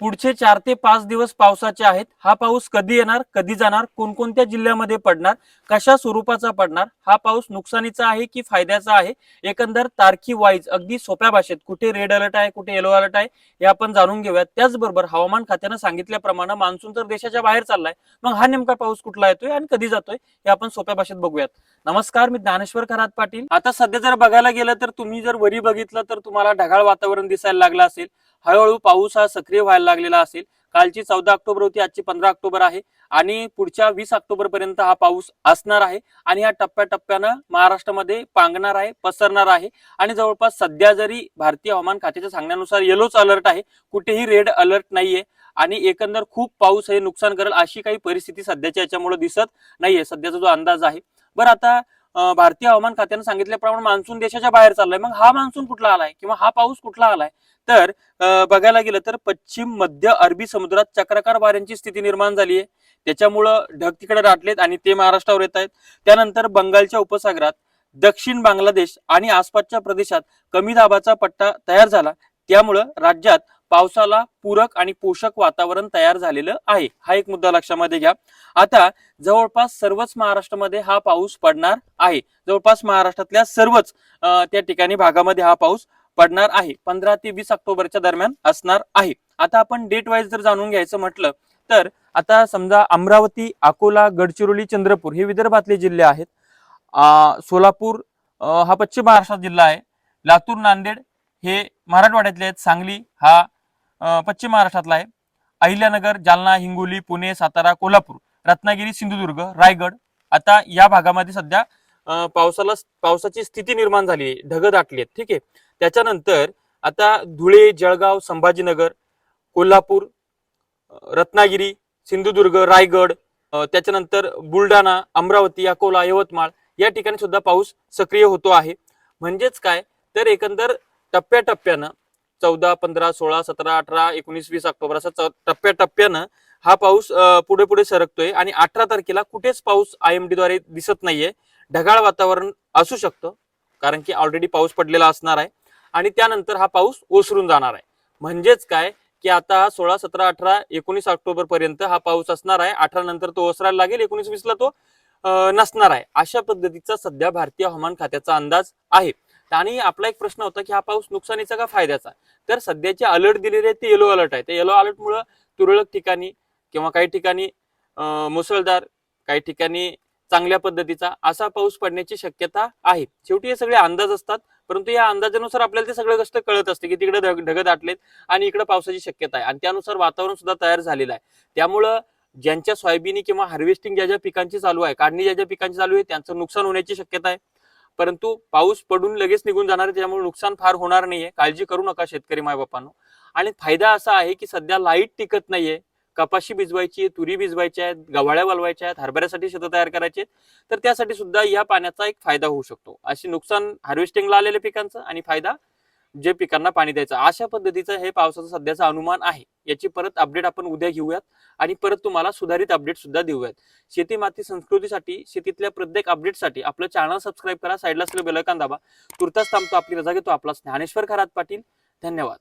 पुढचे चार ते पाच दिवस पावसाचे आहेत. हा पाऊस कधी येणार कधी जाणार कोणकोणत्या जिल्ह्यामध्ये पडणार कशा स्वरूपाचा पडणार हा पाऊस नुकसानीचा आहे की फायद्याचा आहे? एकंदर तारखी वाईज अगदी सोप्या भाषेत कुठे रेड अलर्ट आहे कुठे येलो अलर्ट आहे हे आपण जाणून घेऊयात. त्याचबरोबर हवामान खात्यानं सांगितल्याप्रमाणे मान्सून तर देशाच्या बाहेर चाललाय. मग हा नेमका पाऊस कुठला येतोय आणि कधी जातोय हे आपण सोप्या भाषेत बघूयात. नमस्कार मी ज्ञानेश्वर खरात पाटील. आता सध्या जर बघायला गेलं तर तुम्ही जर वरी बघितलं तर तुम्हाला ढगाळ वातावरण दिसायला लागलं असेल. हळूहळू पाऊस हा सक्रिय व्हायला लागलेला असेल. कालची चौदा ऑक्टोबर होती आजची पंधरा ऑक्टोबर आहे. आणि पुढच्या वीस ऑक्टोबर पर्यंत हा पाऊस असणार आहे. आणि हा टप्प्याटप्प्यानं महाराष्ट्रामध्ये पांगणार आहे पसरणार आहे. आणि जवळपास सध्या जरी भारतीय हवामान खात्याच्या सांगण्यानुसार येलोच अलर्ट आहे कुठेही रेड अलर्ट नाहीये. आणि एकंदर खूप पाऊस हे नुकसान करेल अशी काही परिस्थिती सध्याच्या याच्यामुळे दिसत नाहीये. सध्याचा जो अंदाज आहे. बरं आता भारतीय हवामान खात्यानं सांगितल्याप्रमाणे मान्सून देशाच्या बाहेर चाललाय. मग हा मान्सून कुठला आलाय किंवा हा पाऊस कुठला आलाय? तर बघायला गेलं तर पश्चिम मध्य अरबी समुद्रात चक्राकार वाऱ्यांची स्थिती निर्माण झाली आहे त्याच्यामुळं ढग तिकडे दाटलेत आणि ते महाराष्ट्रावर येत आहेत. त्यानंतर बंगालच्या उपसागरात दक्षिण बांगलादेश आणि आसपासच्या प्रदेशात कमी दाबाचा पट्टा तयार झाला. त्यामुळं राज्यात पावसाला पूरक आणि पोषक वातावरण तयार झालेलं आहे. हा एक मुद्दा लक्षामध्ये घ्या. आता जवळपास सर्वच महाराष्ट्रामध्ये हा पाऊस पडणार आहे. जवळपास महाराष्ट्रातल्या सर्वच त्या ठिकाणी भागामध्ये हा पाऊस पडणार आहे. पंधरा ते वीस ऑक्टोबरच्या दरम्यान असणार आहे. आता आपण डेट वाईज जर जाणून घ्यायचं म्हटलं तर आता समजा अमरावती अकोला गडचिरोली चंद्रपूर हे विदर्भातले जिल्हे आहेत. सोलापूर हा पश्चिम महाराष्ट्रात जिल्हा आहे. लातूर नांदेड हे मराठवाड्यातले आहेत. सांगली हा पश्चिम महाराष्ट्रातला आहे. अहिल्यानगर जालना हिंगोली पुणे सातारा कोल्हापूर रत्नागिरी सिंधुदुर्ग रायगड. आता या भागामध्ये सध्या पावसाला पावसाची स्थिती निर्माण झाली आहे. ढग दाटली आहेत. ठीक आहे? त्याच्यानंतर आता धुळे जळगाव संभाजीनगर कोल्हापूर रत्नागिरी सिंधुदुर्ग रायगड त्याच्यानंतर बुलढाणा अमरावती अकोला यवतमाळ या ठिकाणी सुद्धा पाऊस सक्रिय होतो आहे. म्हणजेच काय? तर एकंदर टप्प्याटप्प्यानं चौदा पंधरा सोळा सतरा अठरा एकोणीस वीस ऑक्टोबर असा टप्प्याटप्प्यानं हा पाऊस पुढे पुढे सरकतोय आणि अठरा तारखेला कुठेच पाऊस आय एम डी द्वारे दिसत नाहीये. ढगाळ वातावरण असू शकतं कारण की ऑलरेडी पाऊस पडलेला असणार आहे आणि त्यानंतर हा पाऊस ओसरून जाणार आहे. म्हणजेच काय? की आता सोळा सतरा अठरा एकोणीस ऑक्टोबर पर्यंत हा पाऊस असणार आहे. अठरा नंतर तो ओसरायला लागेल एकोणीस वीसला तो नसणार आहे. अशा पद्धतीचा सध्या भारतीय हवामान खात्याचा अंदाज आहे. आणि आपला एक प्रश्न होता की हा पाऊस नुकसानीचा का फायद्याचा? तर सध्याचे अलर्ट दिलेले आहेत ते येलो अलर्ट आहे. ते येलो अलर्टमुळं तुरळक ठिकाणी किंवा काही ठिकाणी मुसळधार काही ठिकाणी चांगल्या पद्धतीचा असा पाऊस पडण्याची शक्यता आहे. शेवटी हे सगळे अंदाज असतात परंतु या अंदाजानुसार आपल्याला ते सगळं गोष्ट कळत असते की तिकडे ढग ढग दाटलेत आणि इकडे पावसाची शक्यता आहे. आणि त्यानुसार वातावरण सुद्धा तयार झालेलं आहे. त्यामुळं ज्यांच्या सोयाबीनी किंवा हार्वेस्टिंग ज्या ज्या पिकांची चालू आहे काढणी ज्या ज्या पिकांची चालू आहे त्यांचं नुकसान होण्याची शक्यता आहे. परंतु पाऊस पडून लगेच निघून जाणार आहे त्यामुळे नुकसान फार होणार नाहीये. काळजी करू नका शेतकरी मायबापांनो आणि फायदा असा आहे की सध्या लाइट टिकत नाहीये. कपाशी भिजवायची आहे तुरी भिजवायच्या आहेत गव्हाळ्या वलवायच्या आहेत हरभऱ्यासाठी शेतं तयार करायची आहेत. तर त्यासाठी सुद्धा या पाण्याचा एक फायदा होऊ शकतो. अशी नुकसान हार्वेस्टिंगला आलेल्या पिकांचं आणि फायदा जे पिकांना पाणी द्यायचं. अशा पद्धतीचं हे पावसाचं सध्याचा अनुमान आहे. याची परत अपडेट आपण उद्या घेऊयात. आणि परत तुम्हाला सुधारित अपडेट सुद्धा देऊयात. शेती माती संस्कृतीसाठी शेतीतल्या प्रत्येक अपडेटसाठी आपलं चॅनल सबस्क्राईब करा. साईडला असलेलं बेलकान दाबा. तुर्तास थांबतो. आपली रजा घेतो. आपला ज्ञानेश्वर खरात पाटील. धन्यवाद.